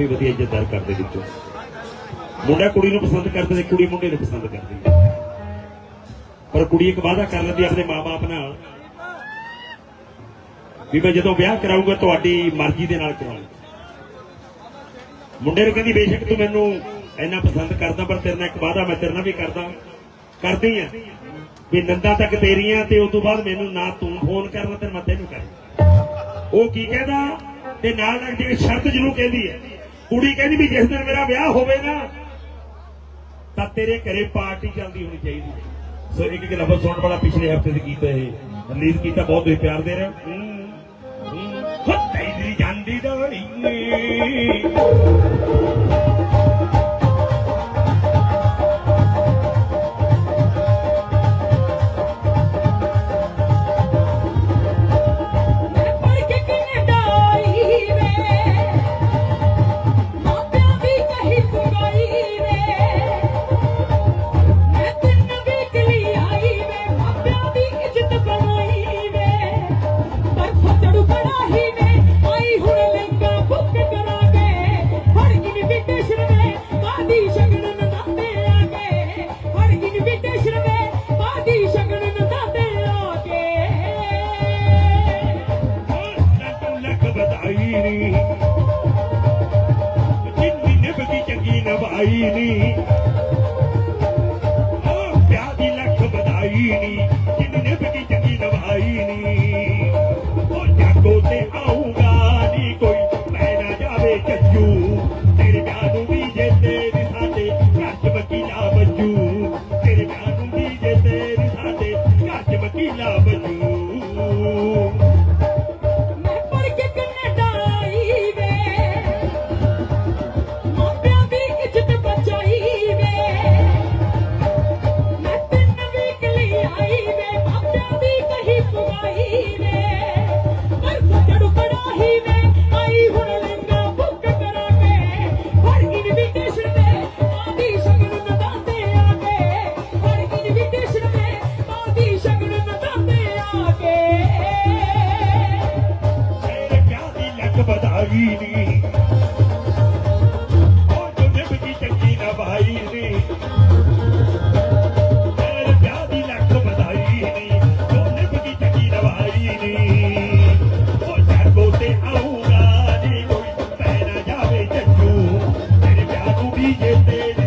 ਵੀ ਵਧੀਆ ਇੱਜ਼ਤਦਾਰ ਕਰਦੇ ਵਿੱਚੋਂ। ਮੁੰਡਾ ਕੁੜੀ ਨੂੰ ਪਸੰਦ ਕਰਦਾ ਤੇ ਕੁੜੀ ਮੁੰਡੇ ਨੂੰ ਪਸੰਦ ਕਰਦੀ ਪਰ ਕੁੜੀ ਇੱਕ ਵਾਅਦਾ ਕਰ ਲੈਂਦੀ ਆਪਣੇ ਮਾਪੇ ਨਾਲ ਵੀ ਮੈਂ ਜਦੋਂ ਵਿਆਹ ਕਰਾਊਗਾ, ਤੁਹਾਡੀ ਮਰਜ਼ੀ ਦੇ ਨਾਲ ਕਰਾਉਂਗਾ ਮੁੰਡੇ ਨੂੰ ਕਹਿੰਦੀ, ਬੇਸ਼ੱਕ ਤੂੰ ਮੈਨੂੰ ਇੰਨਾ ਪਸੰਦ ਕਰਦਾ, ਪਰ ਤੇਰੇ ਨਾਲ ਇੱਕ ਵਾਅਦਾ ਮੈਂ ਤੇਰੇ ਨਾਲ ਵੀ ਕਰਦਾ, ਕਰਦੀ ਆ ਵੀ ਨੰਦਾ ਤੱਕ ਤੇਰੀ ਤੇਰੀਆਂ ਤੇ ਉਸ ਤੋਂ ਬਾਅਦ ਮੈਨੂੰ ਨਾ ਤੂੰ ਫੋਨ ਕਰਨਾ ਤੇ ਮੈਂ ਤੈਨੂੰ ਕਰਾਂ। ਉਹ ਕੀ ਕਹਿੰਦਾ? ਤੇ ਨਾਲ ਨਾਲ ਜਿਹੜੀ ਸ਼ਰਤ ਜਿਹਨੂੰ ਕਹਿੰਦੀ ਹੈ ਕੁੜੀ ਕਹਿੰਦੀ ਵੀ ਜਿਸ ਦਿਨ ਮੇਰਾ ਵਿਆਹ ਹੋਵੇ ਨਾ, ਤਾਂ ਤੇਰੇ ਘਰੇ ਪਾਰਟੀ ਚੱਲਦੀ ਹੋਣੀ ਚਾਹੀਦੀ ਸੋ ਇੱਕ ਇੱਕ ਲਫ਼ਜ਼ ਸੁਣਨ ਵਾਲਾ ਪਿਛਲੇ ਹਫ਼ਤੇ ਤੇ ਕੀਤਾ ਇਹ। ਰਿਲੀਜ਼ ਕੀਤਾ ਬਹੁਤ ਤੁਸੀਂ ਪਿਆਰ ਦੇ ਰਹੇ ਹੋ। ਤੇਰੀ ਜਾਂਦੀ ਦੋੜੀ। I need. ਚੰਗੀ ਨਹੀਂ ਉਹ ਜ਼ਿੰਦਗੀ ਚੰਗੀ ਨਾ ਭਾਈ ਨਹੀਂ ਆਉਂਗਾ ਜੀ ਕੋਈ ਪੈਣਾ ਜਾਵੇ ਚੱਜੂ ਤੇਰੇ ਪਿਆਰ ਨੂੰ ਵੀ ਜੇ ਤੇਰੇ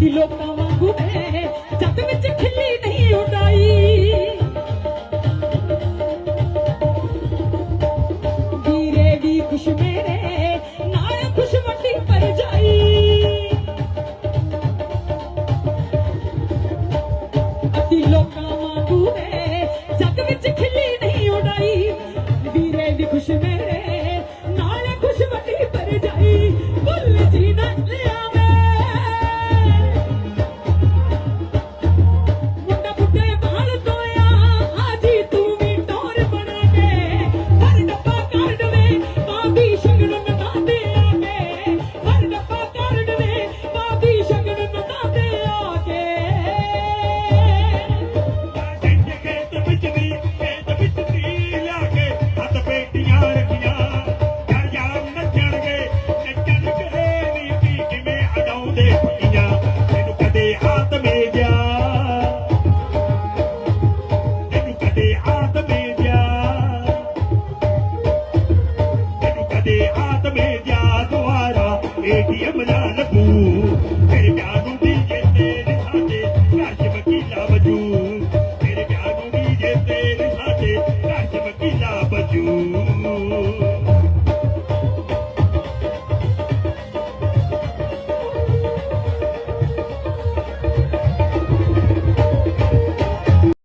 ਕਿ ਲੋਕਾਂ ਵਾਂਗੂ रात में जा तुम्हारा एटीएम ना लगू तेरे प्यार ਨੂੰ ਜੇ ਤੇਰੇ ਸਾਡੇ ਘਰ ਚ ਵਕੀਲਾ ਵਜੂ ਤੇਰੇ ਪਿਆਰ ਨੂੰ ਜੇ ਤੇਰੇ ਸਾਡੇ ਘਰ ਚ ਵਕੀਲਾ ਵਜੂ